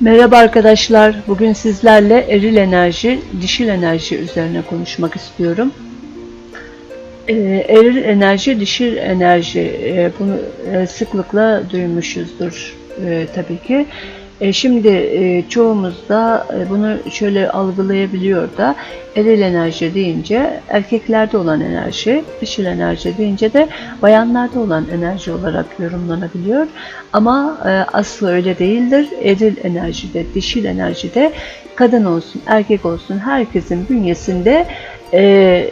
Merhaba arkadaşlar. Bugün sizlerle eril enerji, dişil enerji üzerine konuşmak istiyorum. Ee, eril enerji, dişil enerji e, bunu e, sıklıkla duymuşuzdur e, tabii ki. E, şimdi e, çoğumuz da e, bunu şöyle algılayabiliyor da eril enerji deyince erkeklerde olan enerji, dişil enerji deyince de bayanlarda olan enerji olarak yorumlanabiliyor. Ama e, aslı öyle değildir. Eril enerjide, dişil enerjide kadın olsun, erkek olsun herkesin bünyesinde e,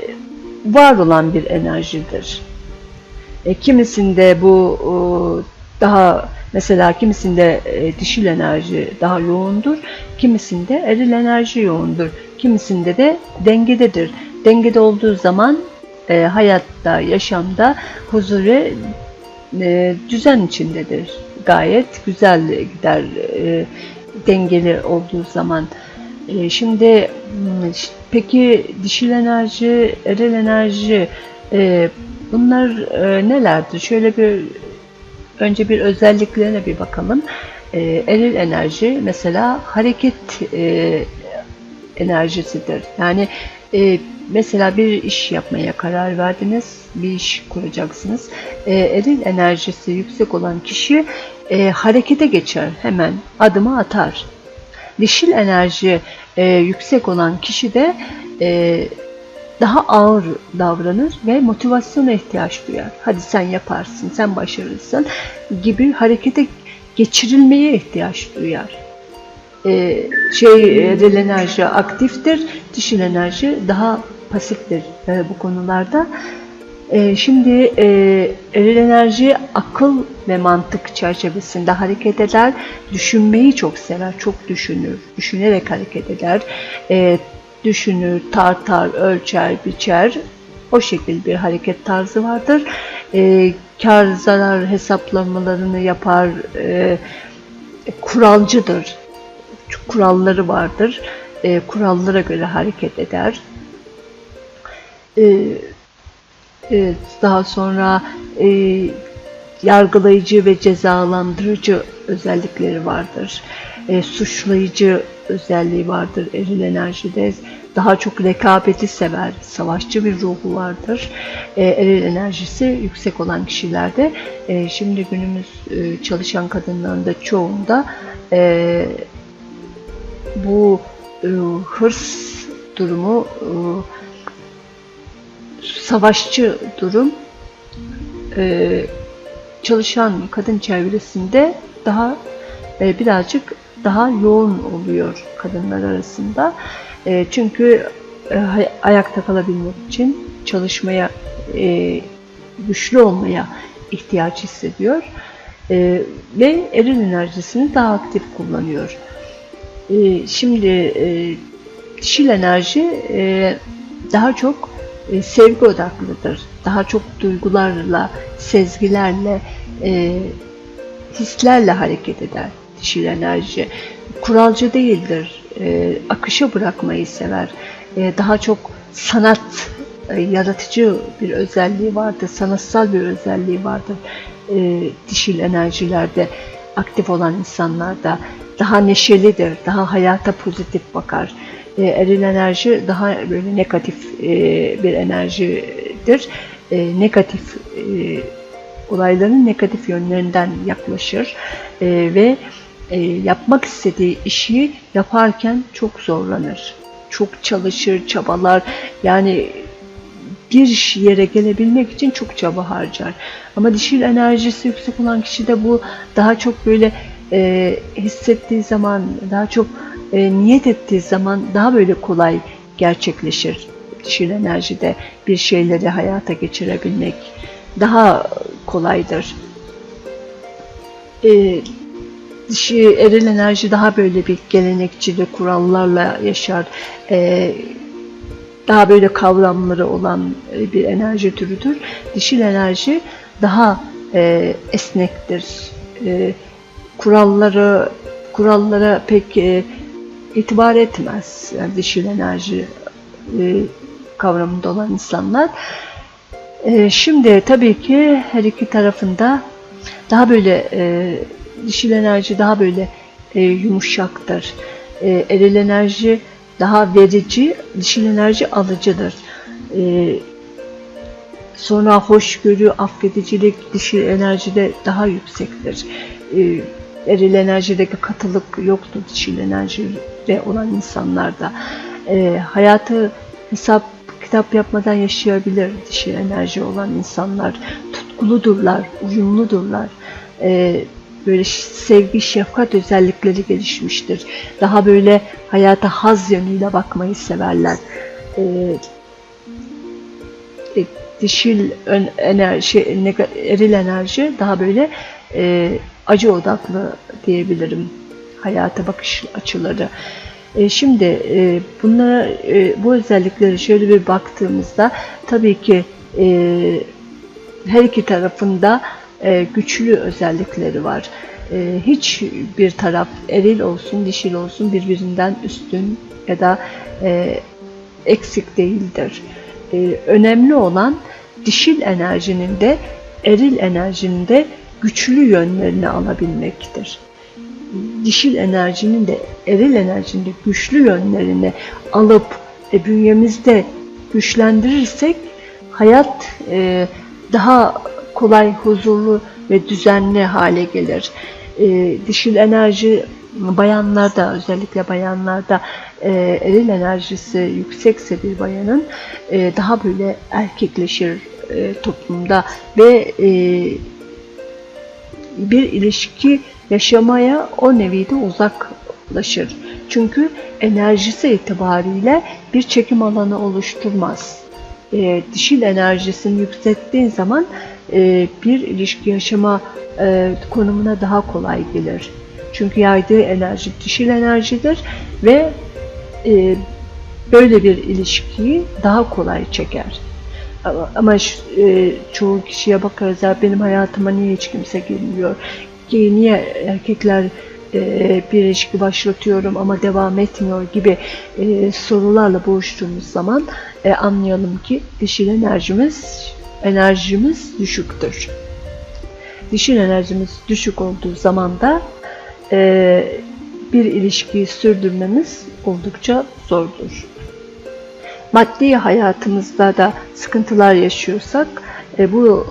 var olan bir enerjidir. E, kimisinde bu o, daha mesela kimisinde e, dişil enerji daha yoğundur, kimisinde eril enerji yoğundur, kimisinde de dengededir. Dengede olduğu zaman e, hayatta, yaşamda huzur ve e, düzen içindedir. Gayet güzel gider e, dengeli olduğu zaman. E, şimdi hmm, peki dişil enerji, eril enerji e, bunlar e, nelerdir? Şöyle bir önce bir özelliklerine bir bakalım. E, eril enerji mesela hareket e, enerjisidir. Yani e, mesela bir iş yapmaya karar verdiniz, bir iş kuracaksınız. E, eril enerjisi yüksek olan kişi e, harekete geçer, hemen adımı atar. Dişil enerji e, yüksek olan kişi de e, daha ağır davranır ve motivasyona ihtiyaç duyar. Hadi sen yaparsın, sen başarırsın gibi harekete geçirilmeye ihtiyaç duyar. Ee, şey eril enerji aktiftir, dişil enerji daha pasiftir e, bu konularda. E, şimdi e, eril enerji akıl ve mantık çerçevesinde hareket eder, düşünmeyi çok sever, çok düşünür, düşünerek hareket eder, E, düşünür, tartar, ölçer, biçer, o şekilde bir hareket tarzı vardır. E, kar zarar hesaplamalarını yapar, e, kuralcıdır, kuralları vardır. E, kurallara göre hareket eder. E, evet, daha sonra e, yargılayıcı ve cezalandırıcı özellikleri vardır. E, suçlayıcı özelliği vardır eril enerjide. Daha çok rekabeti sever, savaşçı bir ruhu vardır. E, eril enerjisi yüksek olan kişilerde, e, şimdi günümüz e, çalışan kadınların da çoğunda e, bu e, hırs durumu, e, savaşçı durum e, çalışan kadın çevresinde daha e, birazcık daha yoğun oluyor kadınlar arasında. E, çünkü e, ayakta kalabilmek için çalışmaya, e, güçlü olmaya ihtiyaç hissediyor. E, ve eril enerjisini daha aktif kullanıyor. E, şimdi e, dişil enerji e, daha çok e, sevgi odaklıdır. Daha çok duygularla, sezgilerle, e, hislerle hareket eder dişil enerji. Kuralcı değildir. E, akışa bırakmayı sever. E, daha çok sanat, e, yaratıcı bir özelliği vardır. Sanatsal bir özelliği vardır. E, dişil enerjilerde aktif olan insanlarda daha neşelidir, daha hayata pozitif bakar. E, eril enerji daha böyle negatif e, bir enerjidir. E, negatif e, olayların negatif yönlerinden yaklaşır E, ve yapmak istediği işi yaparken çok zorlanır. Çok çalışır, çabalar. Yani bir yere gelebilmek için çok çaba harcar. Ama dişil enerjisi yüksek olan kişi de bu daha çok böyle e, hissettiği zaman, daha çok e, niyet ettiği zaman daha böyle kolay gerçekleşir. Dişil enerjide bir şeyleri hayata geçirebilmek daha kolaydır. E, dişi eril enerji daha böyle bir gelenekçi ve kurallarla yaşar. E, daha böyle kavramları olan e, bir enerji türüdür. Dişil enerji daha e, esnektir. Kuralları kurallara pek itibar etmez. Yani dişil enerji e, kavramında olan insanlar. Şimdi tabii ki her iki tarafında daha böyle e, dişil enerji daha böyle e, yumuşaktır. E, eril enerji daha verici, dişil enerji alıcıdır. E, sonra hoşgörü, affedicilik dişil enerjide daha yüksektir. E, eril enerjideki katılık yoktur dişil enerjide olan insanlarda. E, hayatı hesap kitap yapmadan yaşayabilir dişil enerji olan insanlar. Tutkuludurlar, uyumludurlar. E, böyle sevgi, şefkat özellikleri gelişmiştir. Daha böyle hayata haz yönüyle bakmayı severler. E, e, dişil ön, enerji, neg- eril enerji daha böyle e, acı odaklı diyebilirim hayata bakış açıları. E, şimdi e, bunlara e, bu özellikleri şöyle bir baktığımızda tabii ki e, her iki tarafında e, güçlü özellikleri var. E, hiç bir taraf eril olsun, dişil olsun birbirinden üstün ya da e, eksik değildir. E, önemli olan dişil enerjinin de eril enerjinin de güçlü yönlerini alabilmektir. Dişil enerjinin de eril enerjinin de güçlü yönlerini alıp e, bünyemizde güçlendirirsek hayat e, daha kolay, huzurlu ve düzenli hale gelir. E, dişil enerji bayanlarda özellikle bayanlarda e, eril enerjisi yüksekse bir bayanın e, daha böyle erkekleşir e, toplumda ve e, bir ilişki yaşamaya o nevide uzaklaşır. Çünkü enerjisi itibariyle bir çekim alanı oluşturmaz. E, dişil enerjisini yükselttiğin zaman e, bir ilişki yaşama e, konumuna daha kolay gelir. Çünkü yaydığı enerji dişil enerjidir ve e, böyle bir ilişkiyi daha kolay çeker. Ama, ama e, çoğu kişiye bakarız ya benim hayatıma niye hiç kimse girmiyor? Niye erkekler e, bir ilişki başlatıyorum ama devam etmiyor gibi e, sorularla boğuştuğumuz zaman e, anlayalım ki dişil enerjimiz enerjimiz düşüktür. Dişil enerjimiz düşük olduğu zaman da bir ilişkiyi sürdürmemiz oldukça zordur. Maddi hayatımızda da sıkıntılar yaşıyorsak bu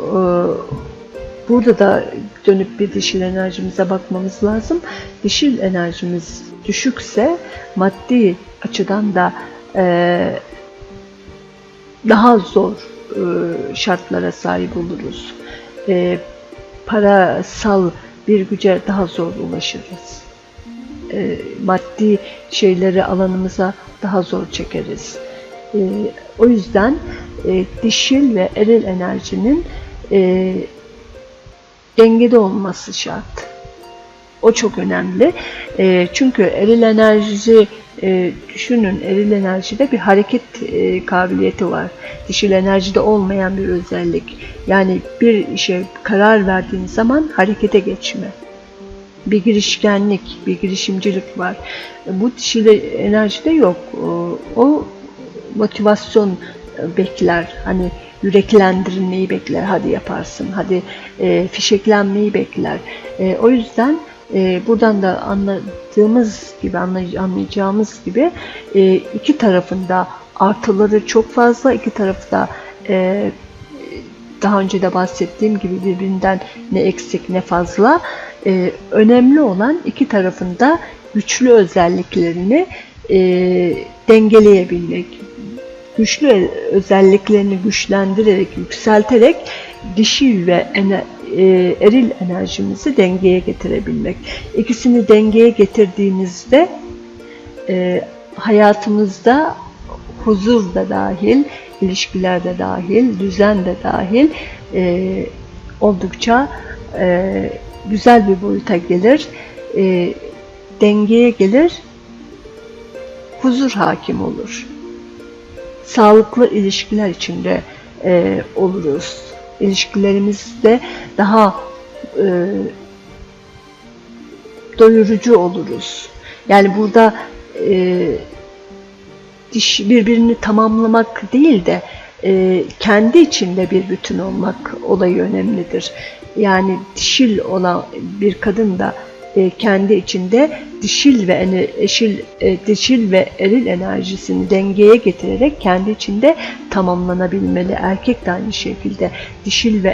burada da dönüp bir dişil enerjimize bakmamız lazım. Dişil enerjimiz düşükse maddi açıdan da e, daha zor e, şartlara sahip oluruz. E, parasal bir güce daha zor ulaşırız. E, maddi şeyleri alanımıza daha zor çekeriz. E, o yüzden e, dişil ve eril enerjinin e, dengede olması şart. O çok önemli. E, çünkü eril enerji e, düşünün eril enerjide bir hareket e, kabiliyeti var. Dişil enerjide olmayan bir özellik. Yani bir işe karar verdiğin zaman harekete geçme. Bir girişkenlik, bir girişimcilik var. E, Bu dişil enerjide yok. O, o motivasyon bekler. Hani yüreklendirilmeyi bekler. Hadi yaparsın. Hadi e, fişeklenmeyi bekler. E, o yüzden e, buradan da anladığımız gibi, anlay- anlayacağımız gibi e, iki tarafında artıları çok fazla, iki tarafı da e, daha önce de bahsettiğim gibi birbirinden ne eksik ne fazla. E, önemli olan iki tarafında güçlü özelliklerini e, dengeleyebilmek. Güçlü özelliklerini güçlendirerek, yükselterek dişil ve e, eril enerjimizi dengeye getirebilmek. İkisini dengeye getirdiğimizde e, hayatımızda huzur da dahil, ilişkiler de dahil, düzen de dahil e, oldukça e, güzel bir boyuta gelir, dengeye gelir, huzur hakim olur. Sağlıklı ilişkiler içinde e, oluruz. İlişkilerimizde daha e, doyurucu oluruz. Yani burada e, diş birbirini tamamlamak değil de e, kendi içinde bir bütün olmak olayı önemlidir. Yani dişil olan bir kadın da e, kendi içinde dişil ve eşil e, dişil ve eril enerjisini dengeye getirerek kendi içinde tamamlanabilmeli. Erkek de aynı şekilde dişil ve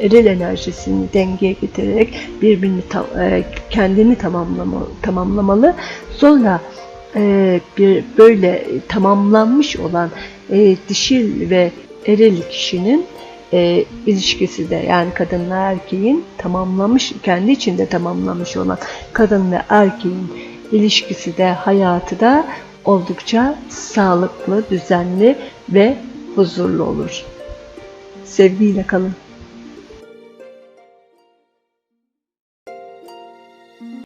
eril enerjisini dengeye getirerek birbirini e, kendini tamamlama, tamamlamalı. Sonra bir böyle tamamlanmış olan dişil ve eril kişinin e, ilişkisi de yani kadınla erkeğin tamamlamış, kendi içinde tamamlamış olan kadın ve erkeğin ilişkisi de hayatı da oldukça sağlıklı, düzenli ve huzurlu olur. Sevgiyle kalın.